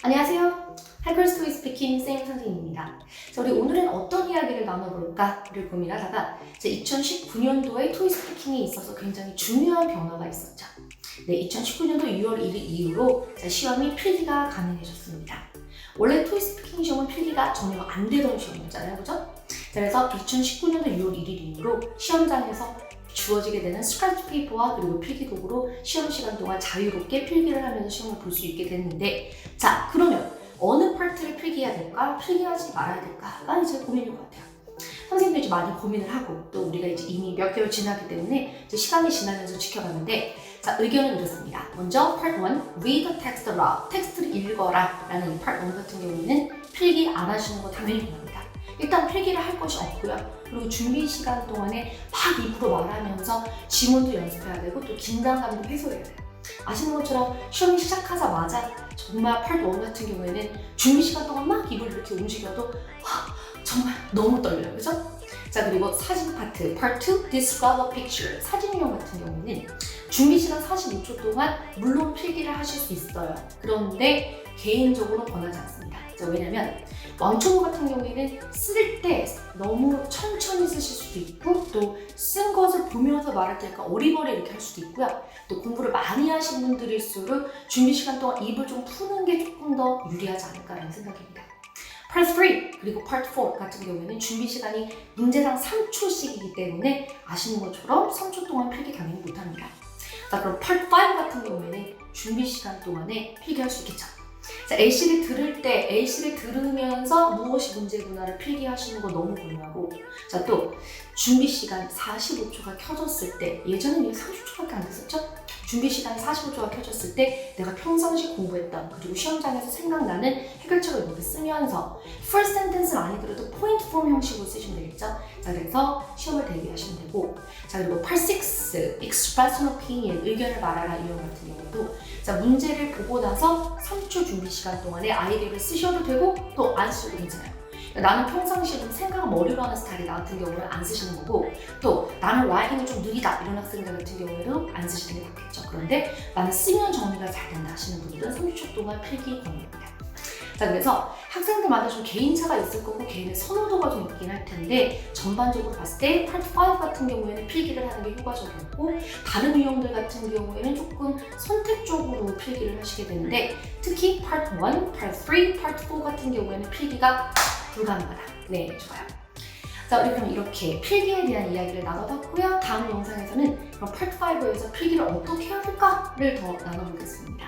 안녕하세요. 할컬스토이 스피킹 쌤 선생님입니다. 자, 우리 오늘은 어떤 이야기를 나눠볼까를 고민하다가 2019년도에 토이 스피킹에 있어서 굉장히 중요한 변화가 있었죠. 네, 2019년도 6월 1일 이후로 자, 시험이 필기가 가능해졌습니다. 원래 토이 스피킹 시험은 필기가 전혀 안 되던 시험이었잖아요, 그죠? 자, 그래서 2019년도 6월 1일 이후로 시험장에서 주어지게 되는 스크래치 페이퍼와 그리고 필기 도구로 시험 시간 동안 자유롭게 필기를 하면서 시험을 볼 수 있게 됐는데 자 그러면 어느 파트를 필기해야 될까? 필기하지 말아야 될까가 이제 고민인 것 같아요. 선생님도 이제 많이 고민을 하고 또 우리가 이제 이미 몇 개월 지나기 때문에 이제 시간이 지나면서 지켜가는데 자 의견은 이렇습니다. 먼저 part 1 read the text aloud 텍스트를 읽어라 라는 이 part 1 같은 경우에는 필기 안 하시는 거 당연히 일단 필기를 할 것이 없고요 그리고 준비 시간 동안에 막 입으로 말하면서 지문도 연습해야 되고 또 긴장감도 해소해야 돼요. 아시는 것처럼 시험이 시작하자마자 정말 팔1 같은 경우에는 준비 시간 동안 막 입을 이렇게 움직여도 와, 정말 너무 떨려요. 그죠? 자 그리고 사진 파트 Part 2 Describe a Picture 사진 유형 같은 경우는 준비 시간 45초 동안 물론 필기를 하실 수 있어요. 그런데 개인적으로 권하지 않습니다. 자, 왜냐면 왕초보 같은 경우에는 쓸 때 너무 천천히 쓰실 수도 있고 또 쓴 것을 보면서 말할 때 약간 어리버리 이렇게 할 수도 있고요. 또 공부를 많이 하신 분들일수록 준비 시간 동안 입을 좀 푸는 게 조금 더 유리하지 않을까라는 생각입니다. Part 3 그리고 Part 4 같은 경우에는 준비 시간이 문제당 3초씩이기 때문에 아시는 것처럼 3초 동안 필기 당연히 못합니다. 자 그럼 Part 5 같은 경우에는 준비 시간 동안에 필기할 수 있겠죠. 자, A씨를 들을 때 A씨를 들으면서 무엇이 문제구나를 필기하시는 거 너무 중요하고 자 또 준비 시간 45초가 켜졌을 때 예전에는 이게 30초밖에 안 됐었죠? 준비 시간이 45초가 켜졌을 때 내가 평상시 공부했던 그리고 시험장에서 생각나는 해결책을 이렇게 쓰면서 first sentence는 아니더라도 point form 형식으로 쓰시면 되겠죠? 자 그래서 시험을 대비하시면 되고 자 그리고 part 6 express an opinion 의견을 말하라 이용 같은 경우도 자 문제를 보고 나서 3초 준비 시간 동안에 아이디어를 쓰셔도 되고 또 안 쓰셔도 괜찮아요. 나는 평상시에 좀 생각 머리로 하는 스타일이 나 같은 경우는 안 쓰시는 거고 또 나는 라이팅이 좀 느리다 이런 학생들 같은 경우에는 안 쓰시는 게 낫겠죠. 그런데 나는 쓰면 정리가 잘 된다 하시는 분들은 30초 동안 필기 권유합니다. 자 그래서 학생들마다 좀 개인차가 있을 거고 개인의 선호도가 좀 있긴 할 텐데 전반적으로 봤을 때 파트 5 같은 경우에는 필기를 하는 게 효과적이었고 다른 유형들 같은 경우에는 조금 선택적으로 필기를 하시게 되는데 특히 파트 1, 파트 3, 파트 4 같은 경우에는 필기가 불가능하다. 네, 좋아요. 자, 우리 그럼 이렇게 필기에 대한 이야기를 나눠봤고요. 다음 영상에서는 그럼 파트 5에서 필기를 어떻게 해야 될까를 더 나눠보겠습니다.